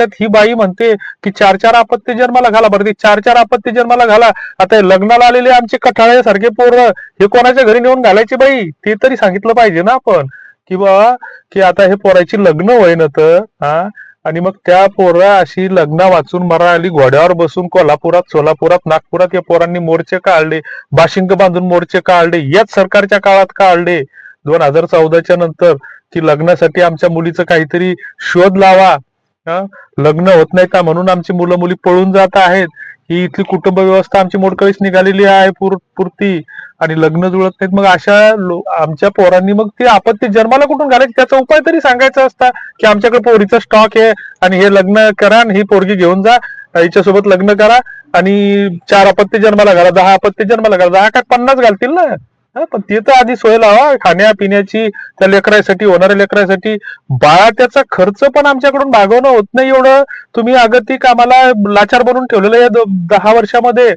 वर्षात ही बाई म्हणते की चार चार आपत्ती जन्माला घाला. बरं ते चार चार आपत्ती जन्माला घाला. आता हे लग्नाला आलेले आमचे कठाळे सारखे पोरं हे कोणाच्या घरी नेऊन घालायचे बाई? ते तरी सांगितलं पाहिजे ना आपण. की बाबा की आता हे पोराची लग्न होईन तर हा? आणि मग त्या पोरं अशी लग्न वाचून मरा आली घोड्यावर बसून कोल्हापुरात सोलापुरात नागपुरात या पोरांनी मोर्चे काढले. बाशिंग बांधून मोर्चे काढले. याच सरकारच्या काळात काढले. दोन हजार चौदाच्या नंतर की लग्नासाठी आमच्या मुलीचं काहीतरी शोध लावा. लग्न होत नाही का म्हणून आमची मुलं मुली पळून जात आहेत? ही इथली कुटुंब व्यवस्था आमची मोडकळीस निघालेली आहे पुर- पुरती. आणि लग्न जुळत नाहीत. मग अशा आमच्या पोरांनी मग ती आपत्ती जन्माला कुठून घालायची? त्याचा उपाय तरी सांगायचा असता की आमच्याकडे पोरीचा स्टॉक आहे आणि हे लग्न करा आणि ही पोरगी घेऊन जा. हिच्यासोबत लग्न करा आणि चार आपत्ती जन्माला घाला दहा आपत्ती जन्माला घाला. दहा का पन्नास घालतील ना? पण ते तर आधी सोय लावा. खाण्या पिण्याची त्या लेकरासाठी होणाऱ्या लेकरासाठी. बाळा त्याचा खर्च पण आमच्याकडून भागवणं होत नाही एवढं. तुम्ही अगतिक आम्हाला लाचार बनवून ठेवलेलं आहे दहा वर्षामध्ये.